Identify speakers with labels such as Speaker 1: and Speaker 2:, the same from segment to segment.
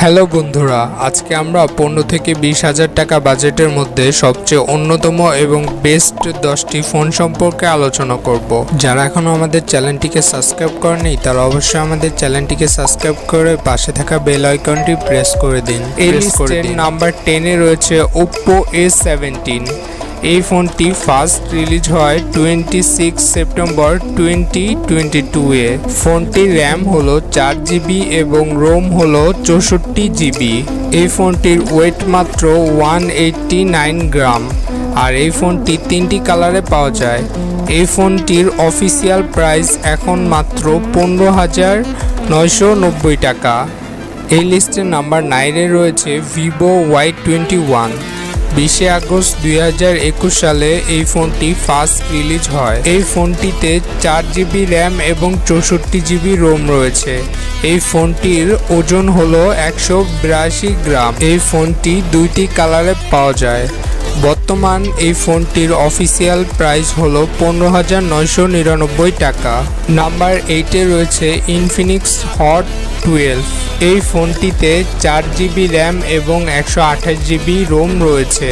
Speaker 1: Hello বন্ধুরা আজকে আমরা পনেরো থেকে বিশ হাজার টাকা বাজেটের মধ্যে সবচেয়ে অন্যতম এবং বেস্ট দশটি ফোন সম্পর্কে আলোচনা করব। যারা এখনও আমাদের চ্যানেলটিকে সাবস্ক্রাইব করেনি তারা অবশ্যই আমাদের চ্যানেলটিকে সাবস্ক্রাইব করে পাশে থাকা বেল আইকনটি প্রেস করে দিন। এই লিস্টের নাম্বার টেনে রয়েছে ওপ্পো এ সেভেন্টিন এই ফোনটি ফার্স্ট রিলিজ হয় twenty six September twenty twenty two এ ফোনটির র্যাম হলো চার জিবি এবং রোম হলো চৌষট্টি জিবি এই ফোনটির ওয়েট মাত্র ওয়ান এইট্টি নাইন গ্রাম। আর এই ফোনটি তিনটি কালারে পাওয়া যায়। এই ফোনটির অফিসিয়াল প্রাইস এখন মাত্র পনেরো হাজার নয়শো নব্বই টাকা। এই লিস্টের নাম্বার নাইনে রয়েছে ভিভো ওয়াই টোয়েন্টি ওয়ান বিশে আগস্ট দুই হাজার একুশ সালে এই ফোনটি ফার্স্ট রিলিজ হয়। এই ফোনটিতে চার জিবি র্যাম এবং চৌষট্টি জিবি রোম রয়েছে। এই ফোনটির ওজন হলো একশো বিরাশি গ্রাম। এই ফোনটি দুইটি কালারে পাওয়া যায়। বর্তমান এই ফোনটির অফিসিয়াল প্রাইস হলো পনেরো হাজার নয়শো নিরানব্বই টাকা। নাম্বার এইটে রয়েছে ইনফিনিক্স হট টুয়েলভ এই ফোনটিতে চার জিবি র্যাম এবং একশো আঠাশ জিবি রোম রয়েছে।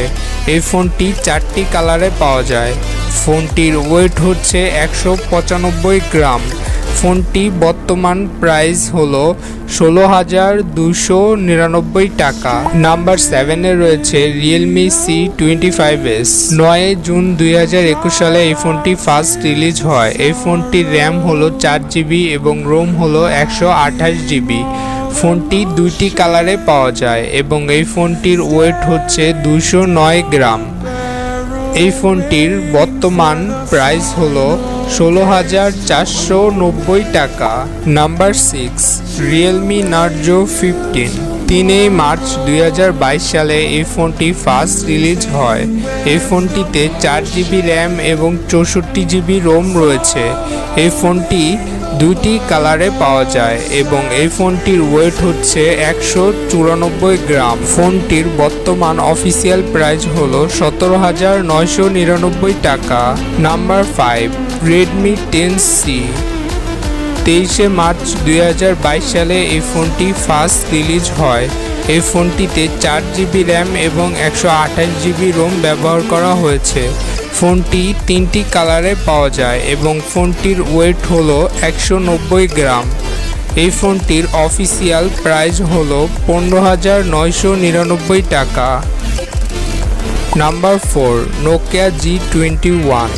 Speaker 1: এই ফোনটি চারটি কালারে পাওয়া যায়। ফোনটির ওয়েট হচ্ছে একশো পঁচানব্বই গ্রাম। ফোনটি বর্তমান প্রাইস হলো ষোলো হাজার দুশো নিরানব্বই টাকা। নাম্বার সেভেনে রয়েছে Realme C twenty five S নয় জুন দুই হাজার একুশ সালে এই ফোনটি ফার্স্ট রিলিজ হয়। এই ফোনটির র্যাম হলো চার জিবি এবং রোম হলো একশো আঠাশ জিবি ফোনটি দুইটি কালারে পাওয়া যায় এবং এই ফোনটির ওয়েট হচ্ছে দুশো নয় গ্রাম। এই ফোনটির বর্তমান প্রাইস হলো ষোলো হাজার চারশো নব্বই টাকা। Number six Realme Narzo fifteen তিনই মার্চ দুই হাজার বাইশ সালে এই ফোনটি ফার্স্ট রিলিজ হয়। এই ফোনটিতে চার জিবি র্যাম এবং চৌষট্টি জিবি রোম রয়েছে। এই ফোনটি দুইটি কালারে পাওয়া যায় এবং এই ফোনটির ওয়েট হচ্ছে একশো চুরানব্বই গ্রাম। ফোনটির বর্তমান অফিসিয়াল প্রাইস হলো সতেরো হাজার নয়শো নিরানব্বই টাকা। Number five Redmi ten C. তেইশে মার্চ দুই হাজার বাইশ সালে এই ফোনটি ফার্স্ট রিলিজ হয়। এই ফোনটিতে চার জিবি র্যাম এবং একশো আঠাশ জিবি রোম ব্যবহার করা হয়েছে। ফোনটি তিনটি কালারে পাওয়া যায় এবং ফোনটির ওয়েট হলো একশো নব্বই গ্রাম। এই ফোনটির অফিসিয়াল প্রাইস হলো পনেরো হাজার নয়শো নিরানব্বই টাকা। Number four, Nokia G twenty one.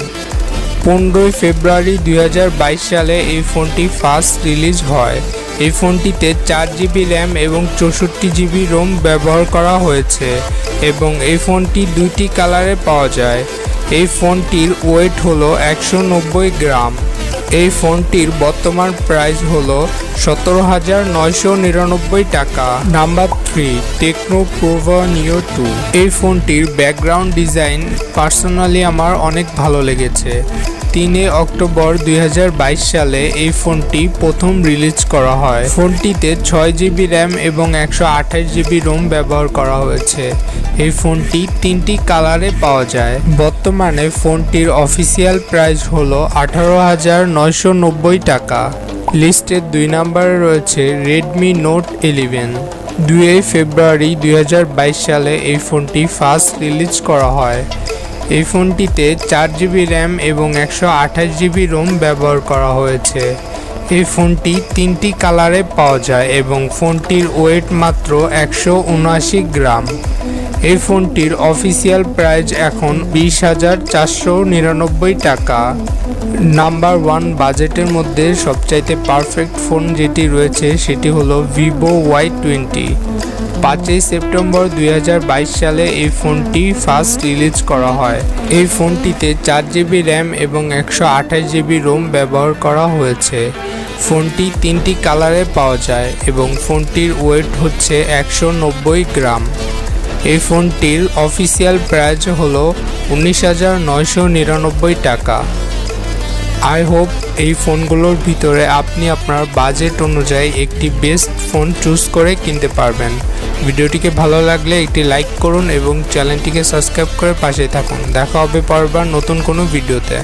Speaker 1: পনেরোই ফেব্রুয়ারি দুই হাজার বাইশ সালে এই ফোনটি ফার্স্ট রিলিজ হয়। এই ফোনটিতে চার জিবি র্যাম এবং চৌষট্টি জিবি রোম ব্যবহার করা হয়েছে এবং এই ফোনটি দুইটি কালারে পাওয়া যায়। এই ফোনটির ওয়েট হলো একশো নব্বই গ্রাম। এই ফোনটির বর্তমান প্রাইস হলো সতেরো হাজার নয়শো নিরানব্বই টাকা। নাম্বার থ্রি, টেকনো প্রোভা নিও টু। এই ফোনটির ব্যাকগ্রাউন্ড ডিজাইন পার্সোনালি আমার অনেক ভালো লেগেছে। তিনে অক্টোবর দুই হাজার বাইশ সালে এই ফোনটি প্রথম রিলিজ করা হয়। ফোনটিতে ছয় জিবি র্যাম এবং একশো আঠাশ জিবি রোম ব্যবহার করা হয়েছে। এই ফোনটি তিনটি কালারে পাওয়া যায়। বর্তমানে ফোনটির অফিসিয়াল প্রাইস হলো আঠারো হাজার নয়শো নব্বই টাকা। লিস্টের দুই নম্বরে রয়েছে রেডমি নোট ইলেভেন দুই ফেব্রুয়ারি দুই হাজার বাইশ সালে এই ফোনটি ফার্স্ট রিলিজ করা হয়। এই ফোনটিতে চার জিবি র্যাম এবং একশো আঠাশ জিবি রোম ব্যবহার করা হয়েছে। এই ফোনটি তিনটি কালারে পাওয়া যায় এবং ফোনটির ওয়েট মাত্র একশো উনআশি গ্রাম। এই ফোনটির অফিসিয়াল প্রাইস এখন বিশ হাজার চারশো নিরানব্বই টাকা। নাম্বার ওয়ান বাজেটের মধ্যে সবচাইতে পারফেক্ট ফোন যেটি রয়েছে সেটি হলো ভিভো ওয়াই টোয়েন্টি। পাঁচই সেপ্টেম্বর দুই হাজার বাইশ সালে এই ফোনটি ফার্স্ট রিলিজ করা হয়। এই ফোনটিতে চার জিবি র্যাম এবং একশো আঠাশ জিবি রোম ব্যবহার করা হয়েছে। ফোনটি তিনটি কালারে পাওয়া যায় এবং ফোনটির ওয়েট হচ্ছে একশো নব্বই গ্রাম। এই ফোনটির অফিসিয়াল প্রাইস হলো উনিশ হাজার নয়শো নিরানব্বই টাকা। আই হোপ এই ফোনগুলোর ভিতরে আপনি আপনার বাজেট অনুযায়ী একটি বেস্ট ফোন চুজ করে কিনতে পারবেন। ভিডিওটিকে ভালো লাগলে একটি লাইক করুন এবং চ্যানেলটিকে সাবস্ক্রাইব করে পাশে থাকুন। দেখা হবে পরবার নতুন কোনো ভিডিওতে।